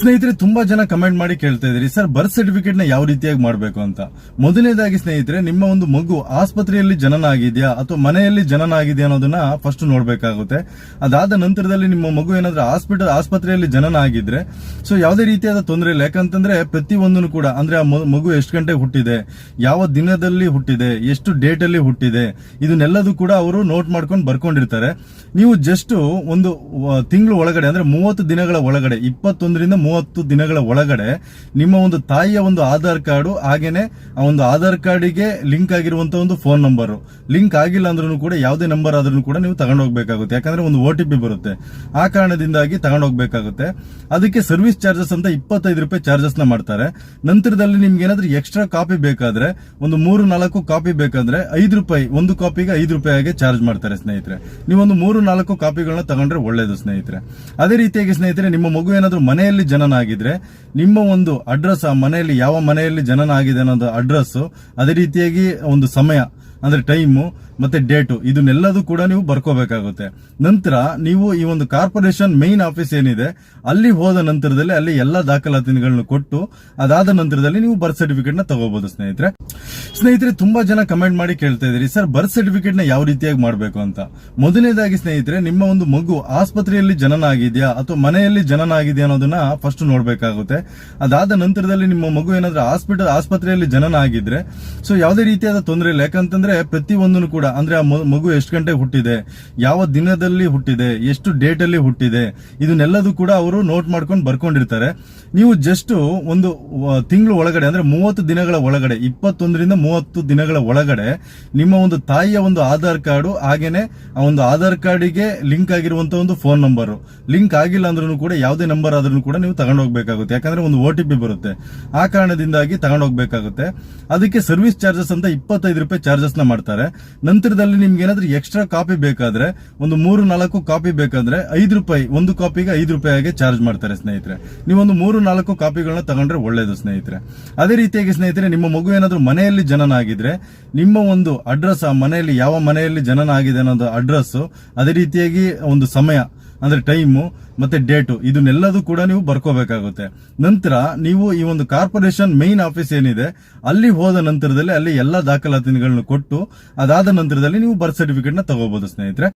ಸ್ನೇಹಿತರೆ, ತುಂಬಾ ಜನ ಕಮೆಂಟ್ ಮಾಡಿ ಕೇಳ್ತಾ ಇದ್ರಿ ಸರ್ ಬರ್ತ್ ಸರ್ಟಿಫಿಕೇಟ್ನ ಯಾವ ರೀತಿಯಾಗಿ ಮಾಡಬೇಕು ಅಂತ? ಮೊದಲನೇದಾಗಿ ಸ್ನೇಹಿತರೆ, ನಿಮ್ಮ ಒಂದು ಮಗು ಆಸ್ಪತ್ರೆಯಲ್ಲಿ ಜನನ ಆಗಿದೆಯಾ ಅಥವಾ ಮನೆಯಲ್ಲಿ ಜನನ ಆಗಿದೆಯಾ ಅನ್ನೋದನ್ನ ಫಸ್ಟ್ ನೋಡಬೇಕಾಗುತ್ತೆ. ಅದಾದ ನಂತರದಲ್ಲಿ ನಿಮ್ಮ ಮಗು ಏನಾದ್ರೂ ಹಾಸ್ಪಿಟಲ್ ಆಸ್ಪತ್ರೆಯಲ್ಲಿ ಜನನ ಆಗಿದ್ರೆ ಸೊ ಯಾವುದೇ ರೀತಿಯಾದ ತೊಂದರೆ ಇಲ್ಲ. ಯಾಕಂತಂದ್ರೆ ಪ್ರತಿಯೊಂದನ್ನು ಕೂಡ, ಅಂದ್ರೆ ಆ ಮಗು ಎಷ್ಟು ಗಂಟೆಗೆ ಹುಟ್ಟಿದೆ, ಯಾವ ದಿನದಲ್ಲಿ ಹುಟ್ಟಿದೆ, ಎಷ್ಟು ಡೇಟ್ ಅಲ್ಲಿ ಹುಟ್ಟಿದೆ, ಇದನ್ನೆಲ್ಲದೂ ಕೂಡ ಅವರು ನೋಟ್ ಮಾಡ್ಕೊಂಡು ಬರ್ಕೊಂಡಿರ್ತಾರೆ. ನೀವು ಜಸ್ಟ್ ಒಂದು ತಿಂಗಳು ಒಳಗಡೆ, ಅಂದ್ರೆ ಮೂವತ್ತು ದಿನಗಳ ಒಳಗಡೆ, ಇಪ್ಪತ್ತೊಂದರಿಂದ ಮೂವತ್ತು ದಿನಗಳ ಒಳಗಡೆ ನಿಮ್ಮ ಒಂದು ತಾಯಿಯ ಒಂದು ಆಧಾರ್ ಕಾರ್ಡು, ಹಾಗೇನೆ ಆ ಒಂದು ಆಧಾರ್ ಕಾರ್ಡಿಗೆ ಲಿಂಕ್ ಆಗಿರುವಂತ ಒಂದು ಫೋನ್ ನಂಬರ್. ಲಿಂಕ್ ಆಗಿಲ್ಲ ಅಂದ್ರೂ ಕೂಡ ಯಾವುದೇ ನಂಬರ್ ಆದ್ರೂ ಕೂಡ ನೀವು ತಗೊಂಡೋಗ್ಬೇಕಾಗುತ್ತೆ ಯಾಕಂದ್ರೆ ಒಂದು ಒ ಟಿ ಪಿ ಬರುತ್ತೆ. ಆ ಕಾರಣದಿಂದಾಗಿ ತಗೊಂಡೋಗ್ಬೇಕಾಗುತ್ತೆ ಅದಕ್ಕೆ ಸರ್ವಿಸ್ ಚಾರ್ಜಸ್ ಅಂತ ಇಪ್ಪತ್ತೈದು ರೂಪಾಯಿ ಚಾರ್ಜಸ್ನ ಮಾಡ್ತಾರೆ. ನಂತರದಲ್ಲಿ ನಿಮ್ಗೆ ಏನಾದ್ರೂ ಎಕ್ಸ್ಟ್ರಾ ಕಾಪಿ ಬೇಕಾದ್ರೆ, ಒಂದು ಮೂರು, ನಾಲ್ಕು ಕಾಪಿ ಬೇಕಾದ್ರೆ ಐದು ರೂಪಾಯಿ, ಒಂದು ಕಾಪಿಗೆ ಐದು ರೂಪಾಯಿಗೆ ಚಾರ್ಜ್ ಮಾಡ್ತಾರೆ ಸ್ನೇಹಿತರೆ. ನೀವೊಂದು ಮೂರು, ನಾಲ್ಕು ಕಾಪಿಗಳನ್ನ ತಗೊಂಡ್ರೆ ಒಳ್ಳೇದು ಸ್ನೇಹಿತರೆ. ಅದೇ ರೀತಿಯಾಗಿ ಸ್ನೇಹಿತರೆ, ನಿಮ್ಮ ಮಗು ಏನಾದ್ರೂ ಮನೆಯಲ್ಲಿ ಜನನ ಆಗಿದ್ರೆ ನಿಮ್ಮ ಒಂದು ಅಡ್ರೆಸ್ ಆ ಮನೆಯಲ್ಲಿ ಯಾವ ಮನೆಯಲ್ಲಿ ಜನನ ಆಗಿದೆ ಅನ್ನೋದು ಅಡ್ರೆಸ್ ಅದೇ ರೀತಿಯಾಗಿ ಒಂದು ಸಮಯ. ಅಂದ್ರೆ ಟೈಮು ಮತ್ತೆ ಡೇಟು ಇದನ್ನೆಲ್ಲದೂ ಕೂಡ ನೀವು ಬರ್ಕೋಬೇಕಾಗುತ್ತೆ. ನಂತರ ನೀವು ಈ ಒಂದು ಕಾರ್ಪೊರೇಷನ್ ಮೇನ್ ಆಫೀಸ್ ಏನಿದೆ, ಅಲ್ಲಿ ಹೋದ ನಂತರದಲ್ಲಿ ಅಲ್ಲಿ ಎಲ್ಲಾ ದಾಖಲಾತಿಗಳನ್ನು ಕೊಟ್ಟು, ಅದಾದ ನಂತರದಲ್ಲಿ ನೀವು ಬರ್ತ್ ಸರ್ಟಿಫಿಕೇಟ್ನ ತಗೋಬಹುದು ಸ್ನೇಹಿತರೆ. ಸ್ನೇಹಿತರೆ, ತುಂಬಾ ಜನ ಕಮೆಂಟ್ ಮಾಡಿ ಕೇಳ್ತಾ ಇದ್ರಿ ಸರ್ ಬರ್ತ್ ಸರ್ಟಿಫಿಕೇಟ್ನ ಯಾವ ರೀತಿಯಾಗಿ ಮಾಡಬೇಕು ಅಂತ? ಮೊದಲನೇದಾಗಿ ಸ್ನೇಹಿತರೆ, ನಿಮ್ಮ ಒಂದು ಮಗು ಆಸ್ಪತ್ರೆಯಲ್ಲಿ ಜನನ ಆಗಿದೆಯಾ ಅಥವಾ ಮನೆಯಲ್ಲಿ ಜನನ ಆಗಿದೆಯಾ ಅನ್ನೋದನ್ನ ಫಸ್ಟ್ ನೋಡಬೇಕಾಗುತ್ತೆ. ಅದಾದ ನಂತರದಲ್ಲಿ ನಿಮ್ಮ ಮಗು ಏನಾದ್ರೂ ಹಾಸ್ಪಿಟಲ್ ಆಸ್ಪತ್ರೆಯಲ್ಲಿ ಜನನ ಆಗಿದ್ರೆ ಸೊ ಯಾವುದೇ ರೀತಿಯಾದ ತೊಂದರೆ ಇಲ್ಲ. ಯಾಕಂತಂದ್ರೆ ಪ್ರತಿಯೊಂದನ್ನು ಕೂಡ, ಅಂದ್ರೆ ಆ ಮಗು ಎಷ್ಟು ಗಂಟೆ ಹುಟ್ಟಿದೆ, ಯಾವ ದಿನದಲ್ಲಿ ಹುಟ್ಟಿದೆ, ಎಷ್ಟು ಡೇಟ್ ಅಲ್ಲಿ ಹುಟ್ಟಿದೆ, ಇದನ್ನೆಲ್ಲದೂ ಕೂಡ ಅವರು ನೋಟ್ ಮಾಡ್ಕೊಂಡು ಬರ್ಕೊಂಡಿರ್ತಾರೆ. ನೀವು ಜಸ್ಟ್ ಒಂದು ತಿಂಗಳು ಒಳಗಡೆ, ಅಂದ್ರೆ ಮೂವತ್ತು ದಿನಗಳ ಒಳಗಡೆ, ಇಪ್ಪತ್ತೊಂದರಿಂದ ಮೂವತ್ತು ದಿನಗಳ ಒಳಗಡೆ, ನಿಮ್ಮ ಒಂದು ತಾಯಿಯ ಒಂದು ಆಧಾರ್ ಕಾರ್ಡು, ಹಾಗೇನೆ ಆ ಒಂದು ಆಧಾರ್ ಕಾರ್ಡಿಗೆ ಲಿಂಕ್ ಆಗಿರುವಂತ ಒಂದು ಫೋನ್ ನಂಬರ್. ಲಿಂಕ್ ಆಗಿಲ್ಲ ಅಂದ್ರೂ ಕೂಡ ಯಾವುದೇ ನಂಬರ್ ಆದ್ರೂ ಕೂಡ ನೀವು ತಗೊಂಡೋಗ್ಬೇಕಾಗುತ್ತೆ ಯಾಕಂದ್ರೆ ಒಂದು ಪಿ ಬರುತ್ತೆ. ಆ ಕಾರಣದಿಂದಾಗಿ ತಗೊಂಡೋಗ್ಬೇಕಾಗುತ್ತೆ ಅದಕ್ಕೆ ಸರ್ವಿಸ್ ಚಾರ್ಜಸ್ ಅಂತ ಇಪ್ಪತ್ತೈದು ರೂಪಾಯಿ ಚಾರ್ಜಸ್ ನ ಮಾಡ್ತಾರೆ. ನಂತರದಲ್ಲಿ ನಿಮ್ಗೆ ಏನಾದ್ರೂ ಎಕ್ಸ್ಟ್ರಾ ಕಾಪಿ ಬೇಕಾದ್ರೆ, ಒಂದು ಮೂರು, ನಾಲ್ಕು ಕಾಪಿ ಬೇಕಾದ್ರೆ ಐದು ರೂಪಾಯಿ, ಒಂದು ಕಾಪಿಗೆ ಐದು ರೂಪಾಯಿಗೆ ಚಾರ್ಜ್ ಮಾಡ್ತಾರೆ ಸ್ನೇಹಿತರೆ. ನೀವೊಂದು ಮೂರು, ನಾಲ್ಕು ಕಾಪಿಗಳನ್ನ ತಗೊಂಡ್ರೆ ಒಳ್ಳೇದು ಸ್ನೇಹಿತರೆ. ಅದೇ ರೀತಿಯಾಗಿ ಸ್ನೇಹಿತರೆ, ನಿಮ್ಮ ಮಗು ಏನಾದ್ರೂ ಮನೆಯಲ್ಲಿ ಜನನ ಆಗಿದ್ರೆ ನಿಮ್ಮ ಒಂದು ಅಡ್ರೆಸ್ ಆ ಮನೆಯಲ್ಲಿ ಯಾವ ಮನೆಯಲ್ಲಿ ಜನನ ಆಗಿದೆ ಅನ್ನೋದು ಅಡ್ರೆಸ್ ಅದೇ ರೀತಿಯಾಗಿ ಒಂದು ಸಮಯ ಅಂದ್ರೆ ಟೈಮು ಮತ್ತೆ ಡೇಟು ಇದನ್ನೆಲ್ಲದೂ ಕೂಡ ನೀವು ಬರ್ಕೋಬೇಕಾಗುತ್ತೆ. ನಂತರ ನೀವು ಈ ಒಂದು ಕಾರ್ಪೊರೇಷನ್ ಮೈನ್ ಆಫೀಸ್ ಏನಿದೆ, ಅಲ್ಲಿ ಹೋದ ನಂತರದಲ್ಲಿ ಅಲ್ಲಿ ಎಲ್ಲಾ ದಾಖಲಾತಿಗಳನ್ನು ಕೊಟ್ಟು ಅದಾದ ನಂತರದಲ್ಲಿ ನೀವು ಬರ್ತ್ ಸರ್ಟಿಫಿಕೇಟ್ನ ತಗೋಬಹುದು ಸ್ನೇಹಿತರೆ.